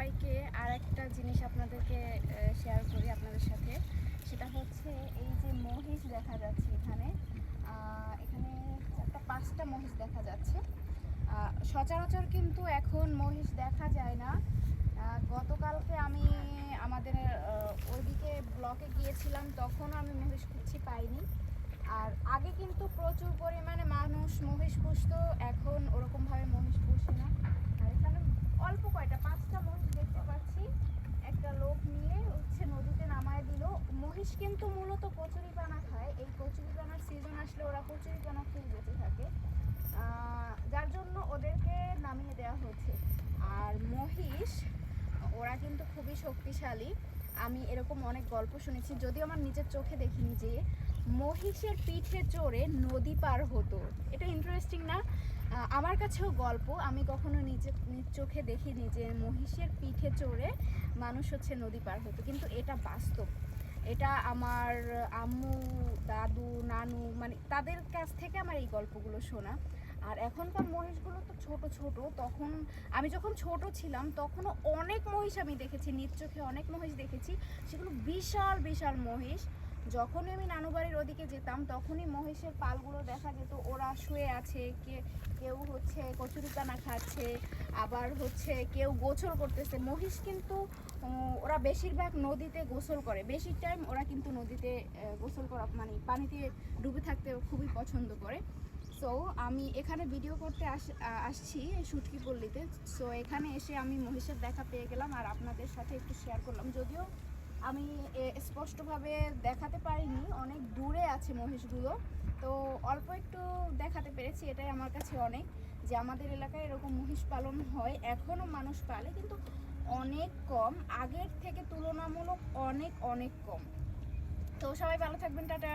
সবাইকে আর একটা জিনিস আপনাদেরকে শেয়ার করি আপনাদের সাথে। সেটা হচ্ছে এই যে মহিষ দেখা যাচ্ছে এখানে এখানে চারটা, পাঁচটা মহিষ দেখা যাচ্ছে। সচরাচর কিন্তু এখন মহিষ দেখা যায় না। গতকালকে আমি আমাদের ওইদিকে ব্লকে গিয়েছিলাম, তখনও আমি মহিষ খুঁজছি পাইনি। আর আগে কিন্তু প্রচুর পরিমাণে মানুষ মহিষ পুষত, এখন ওরকমভাবে মহিষ পুষে না আর এখানে অল্প কয়টা পাঁচটা মহিষ দেখতে পাচ্ছি একটা লোক নিয়ে হচ্ছে নদীতে নামায় দিল মহিষ কিন্তু মূলত কচুরি পানা খায়। এই কচুরি পানার সিজন আসলে ওরা কচুরি পানা খেয়ে বেঁচে থাকে। যার জন্য ওদেরকে নামিয়ে দেওয়া হচ্ছে। আর মহিষ, ওরা কিন্তু খুবই শক্তিশালী। আমি এরকম অনেক গল্প শুনেছি, যদিও আমার নিজের চোখে দেখিনি যে মহিষের পিঠে চড়ে নদী পার হতো। এটা ইন্টারেস্টিং না। আমার কাছেও গল্প। আমি কখনো নিজে নিজ চোখে দেখিনি যে মহিষের পিঠে চড়ে মানুষ হচ্ছে নদী পার হতো। কিন্তু এটা বাস্তব। এটা আমার আম্মু, দাদু, নানু মানে তাদের কাছ থেকে আমার এই গল্পগুলো শোনা। আর এখনকার মহিষগুলো তো ছোট ছোট। তখন আমি যখন ছোট ছিলাম, তখনও অনেক মহিষ আমি দেখেছি, নিজ চোখে অনেক মহিষ দেখেছি। সেগুলো বিশাল বিশাল মহিষ। যখনই আমি নানু বাড়ির ওদিকে যেতাম, তখনই মহিষের পালগুলো দেখা যেত। ওরা শুয়ে আছে, কে, কেউ হচ্ছে কচুরিপানা খাচ্ছে, আবার হচ্ছে কেউ গোসল করতেছে। মহিষ কিন্তু ওরা বেশিরভাগ নদীতে গোসল করে। বেশি টাইম ওরা কিন্তু নদীতে গোসল করা মানে পানিতে ডুবে থাকতে খুবই পছন্দ করে। সো আমি এখানে ভিডিও করতে আস আসছি সুটকি পল্লীতে। সো এখানে এসে আমি মহিষের দেখা পেয়ে গেলাম আর আপনাদের সাথে একটু শেয়ার করলাম। যদিও আমি স্পষ্টভাবে দেখাতে পারিনি। অনেক দূরে আছে মহিষগুলো তো অল্প একটু দেখাতে পেরেছি, এটাই আমার কাছে অনেক যে আমাদের এলাকায় এরকম মহিষ পালন হয়। এখনও মানুষ পালে, কিন্তু অনেক কম। আগের থেকে তুলনামূলক অনেক অনেক কম। তো সবাই ভালো থাকবেন, টাটা।